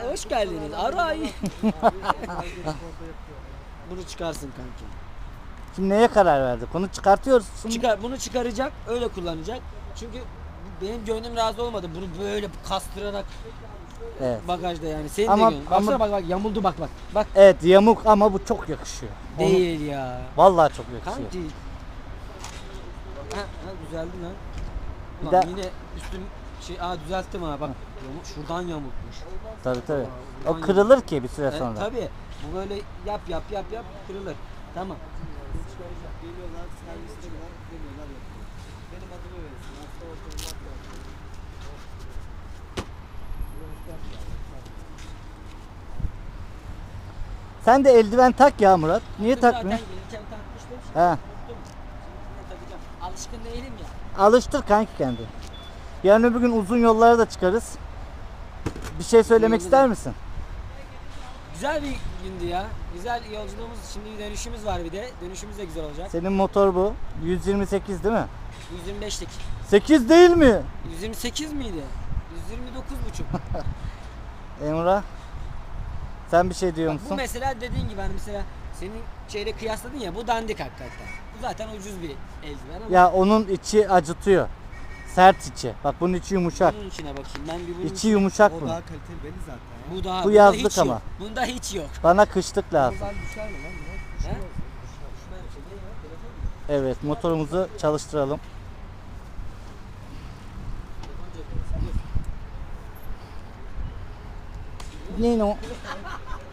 Hoş geldiniz. Aray. Bunu çıkarsın kanki. Şimdi neye karar verdik? Onu çıkartıyoruz. Şimdi Çıkar, bunu çıkaracak, öyle kullanacak. Çünkü benim gönlüm razı olmadı. Bunu böyle kastırarak Evet. bagajda yani. Senin Ama- de gönlün. Baksana ama- bak bak yamuldu bak bak. Bak Evet yamuk ama bu çok yakışıyor. Onu- değil ya. Vallahi çok yakışıyor. Kanki. Ha, ha düzeldi lan. Bir Ulan de- yine üstüm şey aa düzelttim ha bak. Yamuk, şuradan yamukmuş. Tabii tabii. Ulan O kırılır ki bir süre E, sonra. tabii. Bu böyle yap yap yap yap kırılır. Tamam. Geliyorlar, servisliyorlar, demiyorlar yapıyor. Benim adımı verirsin. Hasta ortamı Sen de eldiven tak ya Murat. Niye Zaten takmıyorsun? gelirken takmıştım. Şimdi He. unuttum. Şimdi takacağım. Alışkın değilim ya. Alıştır kanki kendi. Yarın öbür gün uzun yollara da çıkarız. Bir şey söylemek Yolda ister da- misin? Güzel bir gündü ya. Güzel yolculuğumuz. Şimdi dönüşümüz var bir de. Dönüşümüz de güzel olacak. Senin motor bu. 128 değil mi? 125'lik. 8 değil mi? 128 miydi? 129 buçuk. Emrah. Sen bir şey diyor Bak, bu musun? mesela dediğin gibi hani mesela senin şeyle kıyasladın ya bu dandik hakikaten. Bu zaten ucuz bir eldiven ama Ya onun içi acıtıyor. Sert içi. Bak bunun içi yumuşak. bunun içine bakayım. Ben bir bunun İçi içine- yumuşak O bunun. daha kaliteli belli zaten ya. Bu daha Bu bunda yazlık hiç ama. Yok. Bunda hiç yok. Bana kışlık lazım. Buradan düşer mi lan Murat? He? Evet motorumuzu çalıştıralım. Ne o?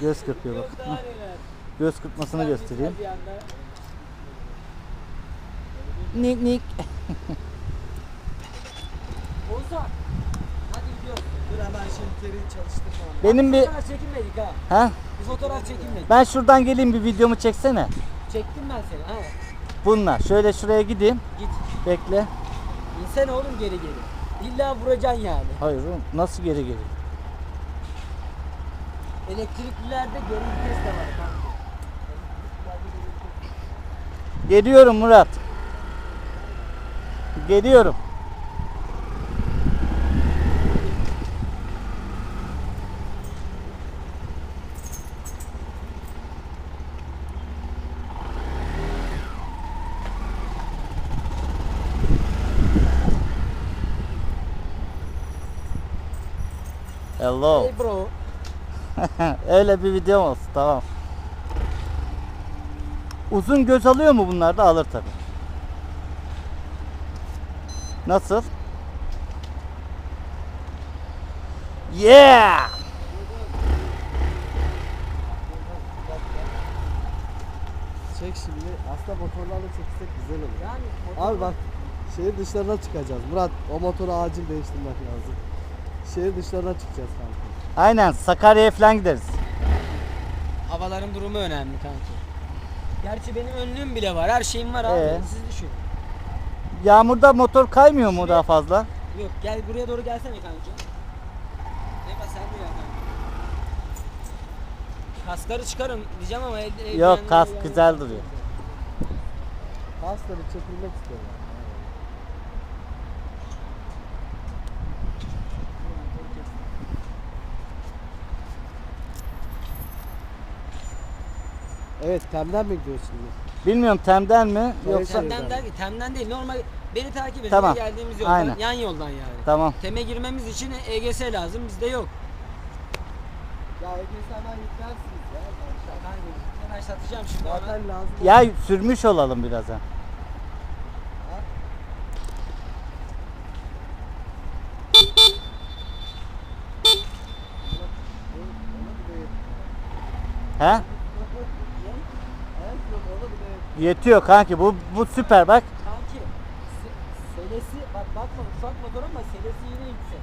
Göz kırpıyor bak. Göz kırpmasını göstereyim. Nik nik. Hadi gidiyoruz. Dur hemen şeritleri çalıştırma. Benim bir Fotoğraf çekinmedik ha. ha Bir fotoğraf çekinmedik. ben şuradan geleyim bir videomu çeksene. Çektim ben seni. Ha. Bununla şöyle şuraya gideyim. Git. Bekle. İnsene oğlum geri geri. İlla vuracaksın yani. Hayır oğlum nasıl geri geri? Elektriklilerde geri vites de var kanka. Geliyorum Murat. Geliyorum. Hello. Hey bro. Öyle bir video olsun tamam. Uzun göz alıyor mu bunlar da alır tabi. Nasıl? Yeah! Çek şimdi. Aslında motorlarla çeksek güzel olur. Yani Abi bak şehir dışlarına çıkacağız. Murat o motoru acil değiştirmek lazım. Şehir dışlarına çıkacağız kanka. Aynen Sakarya'ya falan gideriz. havaların durumu önemli kanki. Gerçi benim önlüğüm bile var. Her şeyim var abi. Ee? Siz düşün. Yağmurda motor kaymıyor mu daha fazla? Yok gel buraya doğru gelsene kanki. Eva sen de gel kanki. Kaskları çıkarın diyeceğim ama el, Yok eldivenleri kask güzel duruyor. Bir çekilmek istiyorum. Evet, temden mi gidiyoruz şimdi? Bilmiyorum temden mi yoksa. Temden, der, temden değil normal beni takip edin Tamam. geldiğimiz yoldan Aynen. yan yoldan yani. tamam. Teme girmemiz için EGS lazım bizde yok. Ya EGS'den yüklersiniz ya. Ben satacağım şimdi hemen. Zaten lazım. Ya sürmüş olalım biraz ha. He? Yetiyor kanki bu bu süper bak. Kanki se- selesi bak bakma ufak motor ama selesi yine yüksek.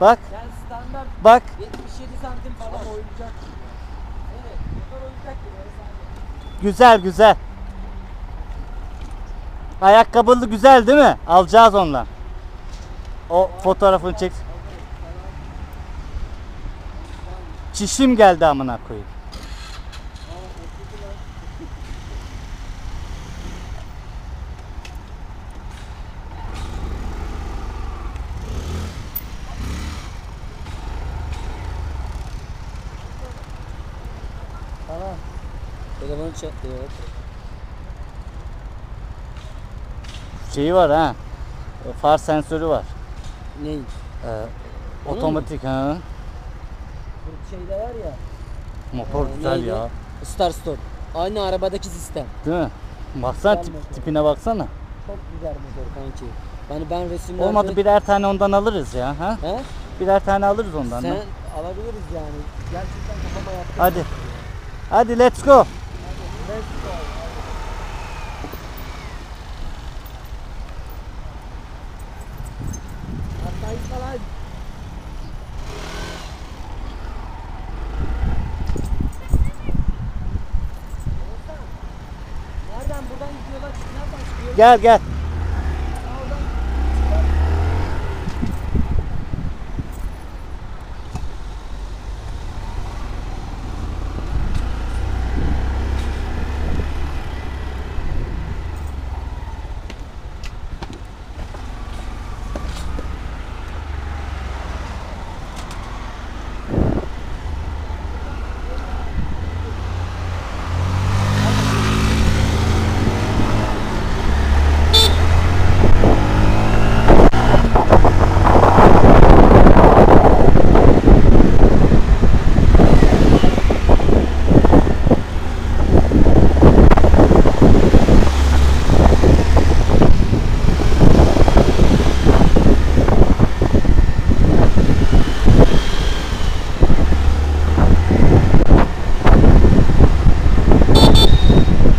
Bak Yani standart bak 77 santim falan oyuncak. Evet motor oyuncak gibi. güzel güzel. Ayakkabılı güzel değil mi? Alacağız ondan. O fotoğrafını çek. Çişim geldi amına koyayım. Çatlıyor. Şeyi var ha. Far sensörü var. Ney? Ee, otomatik ha. Bu şeyde var ya. Motor Ee, güzel neydi? ya. Star Stop. Aynı arabadaki sistem. Değil mi? Baksana tip- motor. tipine baksana. Çok güzel motor kanki. Yani ben resimlerde... Olmadı birer tane ondan alırız ya. Ha? He? Birer tane alırız ondan. Sen da. alabiliriz yani. Gerçekten kafama yaptın. Hadi. Hadi let's go. Let's go. Hatta falan. Oğuzhan, Nereden buradan gidiyorlar? Nereden çıkıyor? Gel gel. Oradan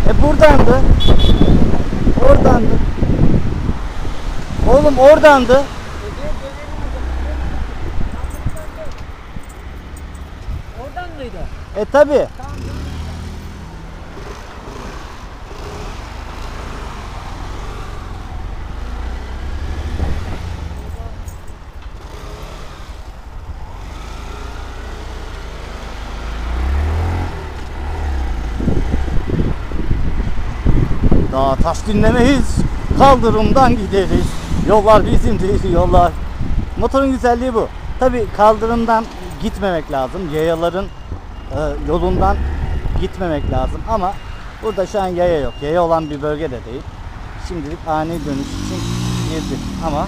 E buradandı. Oradandı. Oradandı. Oradan mıydı? E tabi. Dağ taş dinlemeyiz. Kaldırımdan gideriz. Yollar bizim değil yollar. Motorun güzelliği bu. Tabi kaldırımdan gitmemek lazım. Yayaların e, yolundan gitmemek lazım ama burada şu an yaya yok. Yaya olan bir bölge de değil. Şimdilik ani dönüş için girdik ama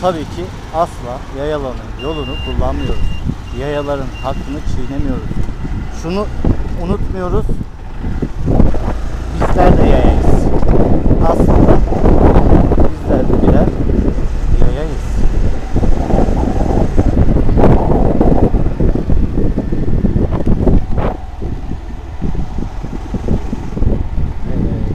tabii ki asla yayaların yolunu kullanmıyoruz. Yayaların hakkını çiğnemiyoruz. Şunu unutmuyoruz. Bizler de yayayız. Aslında bizler de birer yayayız. Evet.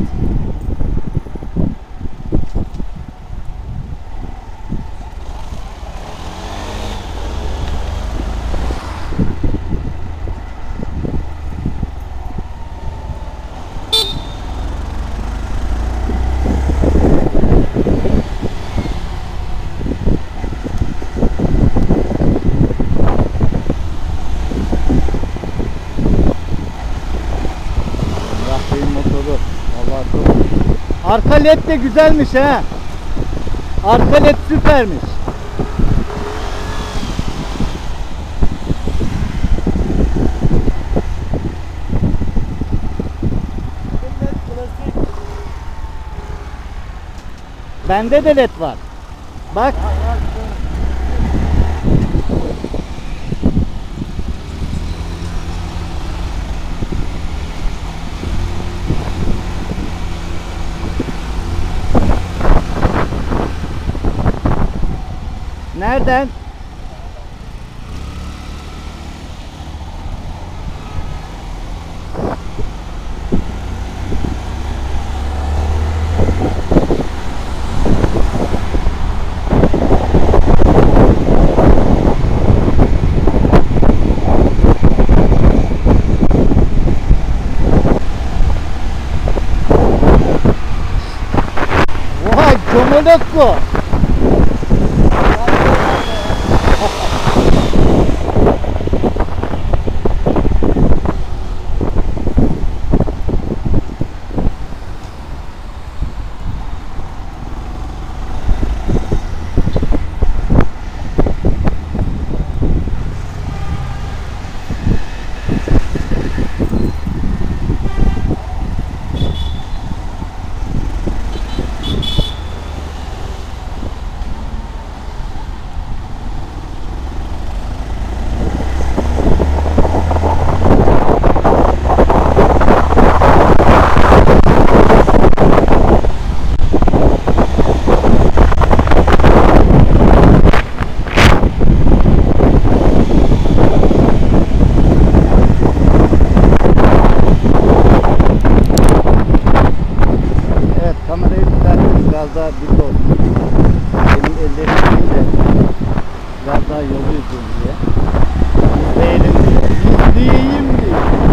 Emrah Bey'in motoru. Vallahi çok. Arka led de güzelmiş ha. Arka led süpermiş. Bende de led var. Bak. Nereden? Vay comolok bu. biraz daha dik olsun. Benim ellerim de biraz daha yolu yüzüm diye. Biz de elimde. Diye.